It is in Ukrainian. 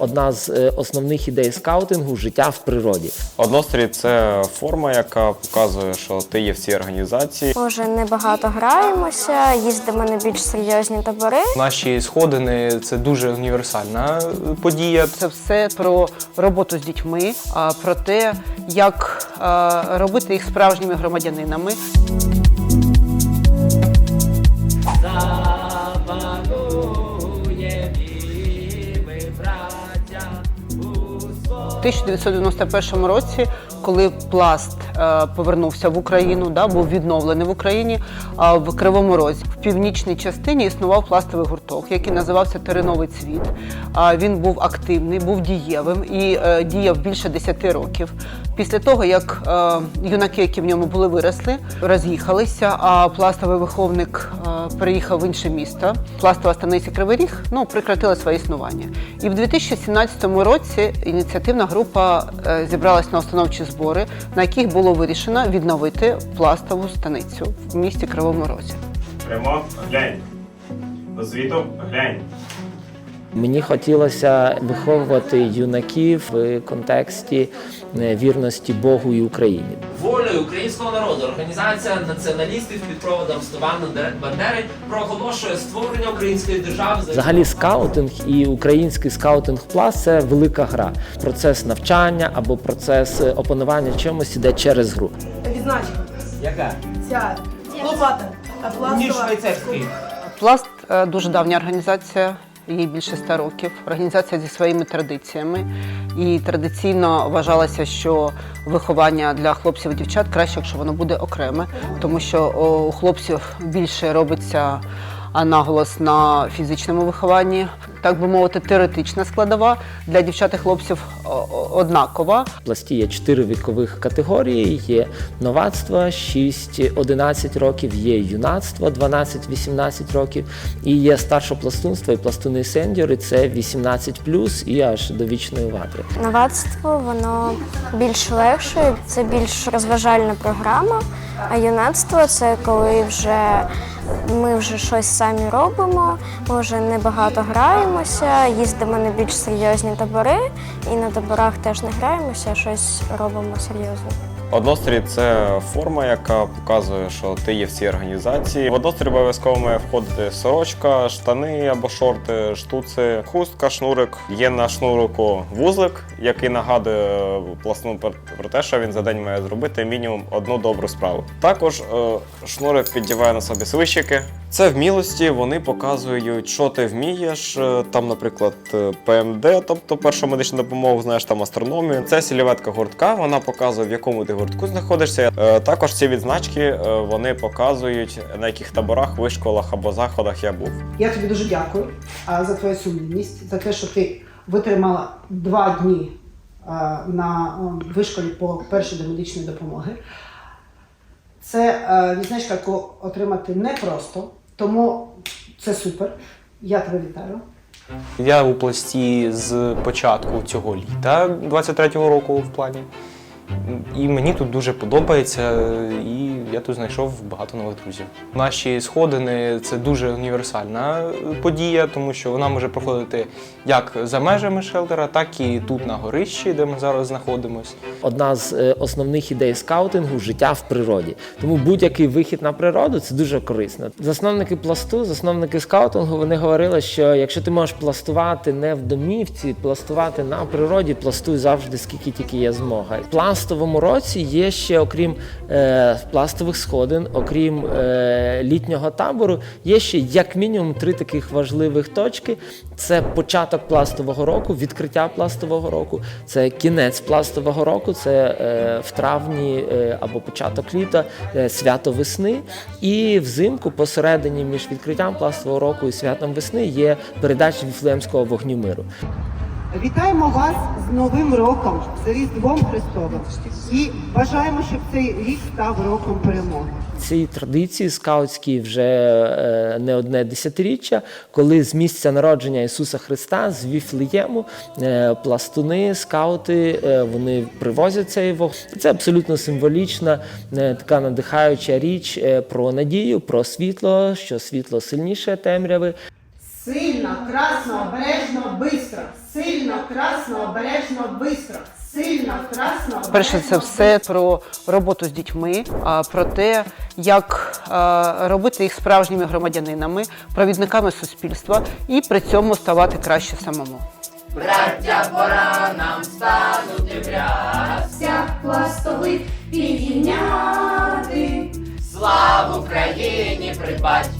Одна з е, основних ідей скаутингу життя в природі. Однострій це форма, яка показує, що ти є в цій організації. Може, небагато граємося, їздимо на більш серйозні табори. Наші сходини це дуже універсальна подія. Це все про роботу з дітьми, а, про те, як робити їх справжніми громадянинами. 1991 році, коли пласт е, повернувся в Україну, да, був відновлений в Україні в Кривому Розі. В північній частині існував пластовий гурток, який називався Тереновий цвіт. Він був активний, був дієвим і е, діяв більше 10 років. Після того, як е, юнаки, які в ньому були, виросли, роз'їхалися, а пластовий виховник переїхав в інше місто. Пластова станиця Кривий Ріг ну, прекратила своє існування. І в 2017 році ініціативна група е, зібралась на установчі збори, на яких було вирішено відновити пластову станицю в місті Кривому Розі. Прямо глянь. Звіту глянь. Мені хотілося виховувати юнаків в контексті е, вірності Богу і Україні. Волею українського народу організація націоналістів під проводом Степана Бандери проголошує створення української держави Взагалі, скаутинг і український скаутинг пласт це велика гра. Процес навчання або процес е, опанування чимось іде через гру. Відзначка. яка Ця лопата. А пластова. швейцарський. Пласт е, дуже давня організація, їй більше ста років. Організація зі своїми традиціями. І традиційно вважалося, що виховання для хлопців і дівчат краще, якщо воно буде окреме, тому що у хлопців більше робиться наголос на фізичному вихованні, так би мовити, теоретична складова для дівчат і хлопців о, однакова. В пласті є чотири вікових категорії: є новацтво 6-11 років, є юнацтво 12-18 років, і є старшопластунство і пластуни сендьори це 18 і аж до вічної ватри. Новацтво воно більш легше, це більш розважальна програма. А юнацтво це коли вже ми вже щось самі робимо, ми вже небагато граємося, їздимо на більш серйозні табори, і на таборах теж не граємося, а щось робимо серйозно. Однострій це форма, яка показує, що ти є в цій організації. В однострій обов'язково має входити сорочка, штани або шорти, штуци, хустка, шнурик. Є на шнурику вузлик, який нагадує пластуну про те, що він за день має зробити мінімум одну добру справу. Також е, шнурик піддіває на собі свищики. Це вмілості, вони показують, що ти вмієш. Е, Там, наприклад, е, ПМД, тобто першу медичну допомогу, знаєш там астрономію. Це сільветка гуртка, вона показує, в якому ти гуртку знаходишся. Е, Також ці відзначки е, вони показують, на яких таборах, вишколах або заходах я був. Я тобі дуже дякую за твою сумлінність, за те, що ти витримала два дні на вишколі по першій медичної допомоги. Це відзначка, яку отримати непросто, тому це супер. Я тебе вітаю. Я у пласті з початку цього літа, 23-го року в плані. І мені тут дуже подобається, і я тут знайшов багато нових друзів. Наші сходини це дуже універсальна подія, тому що вона може проходити як за межами шелтера, так і тут на горищі, де ми зараз знаходимося. Одна з е, основних ідей скаутингу життя в природі. Тому будь-який вихід на природу це дуже корисно. Засновники пласту, засновники скаутингу, вони говорили, що якщо ти можеш пластувати не в домівці, пластувати на природі, пластуй завжди скільки тільки є змога. В пластовому році є ще, окрім е, пластових сходин, окрім е, літнього табору, є ще як мінімум три таких важливих точки: це початок пластового року, відкриття пластового року, це кінець пластового року, це е, в травні е, або початок літа, е, свято весни. І взимку, посередині між відкриттям пластового року і святом весни, є передача Віфлеємського вогню миру. Вітаємо вас з Новим роком, з Різдвом Христовим. І бажаємо, щоб цей рік став роком перемоги. Ці традиції скаутські вже е, не одне десятиріччя, коли з місця народження Ісуса Христа з Віфлеєму е, пластуни, скаути е, вони привозять цей вогонь. Це абсолютно символічна, така надихаюча річ про надію, про світло, що світло сильніше темряви. Сильно, красно, обережно, бистро. Сильно, красно, обережно, бистро. Сильно, красно, Перше, це все про роботу з дітьми, а, про те, як робити їх справжніми громадянинами, провідниками суспільства і при цьому ставати краще самому. пластових підняти. Славу Україні придбать!